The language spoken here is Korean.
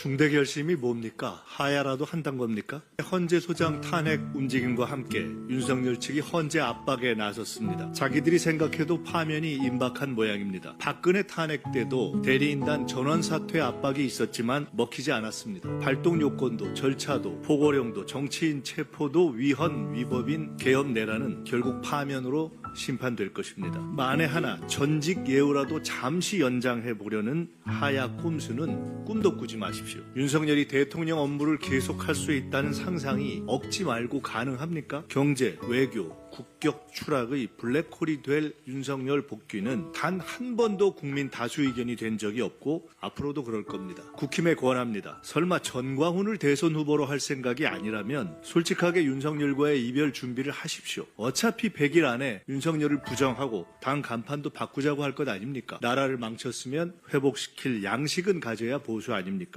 중대 결심이 뭡니까? 하야라도 한단 겁니까? 헌재 소장 탄핵 움직임과 함께 윤석열 측이 헌재 압박에 나섰습니다. 자기들이 생각해도 파면이 임박한 모양입니다. 박근혜 탄핵 때도 대리인단 전원 사퇴 압박이 있었지만 먹히지 않았습니다. 발동 요건도 절차도 포고령도 정치인 체포도 위헌 위법인 개업 내라는 결국 파면으로 심판될 것입니다. 만에 하나 전직 예우라도 잠시 연장해 보려는 하야 꼼수는 꿈도 꾸지 마십시오. 윤석열이 대통령 업무를 계속할 수 있다는 상상이 억지 말고 가능합니까? 경제, 외교, 국격 추락의 블랙홀이 될 윤석열 복귀는 단 한 번도 국민 다수 의견이 된 적이 없고 앞으로도 그럴 겁니다. 국힘에 권합니다. 설마 전광훈을 대선 후보로 할 생각이 아니라면 솔직하게 윤석열과의 이별 준비를 하십시오. 어차피 100일 안에 윤석열을 부정하고 당 간판도 바꾸자고 할 것 아닙니까? 나라를 망쳤으면 회복시킬 양식은 가져야 보수 아닙니까?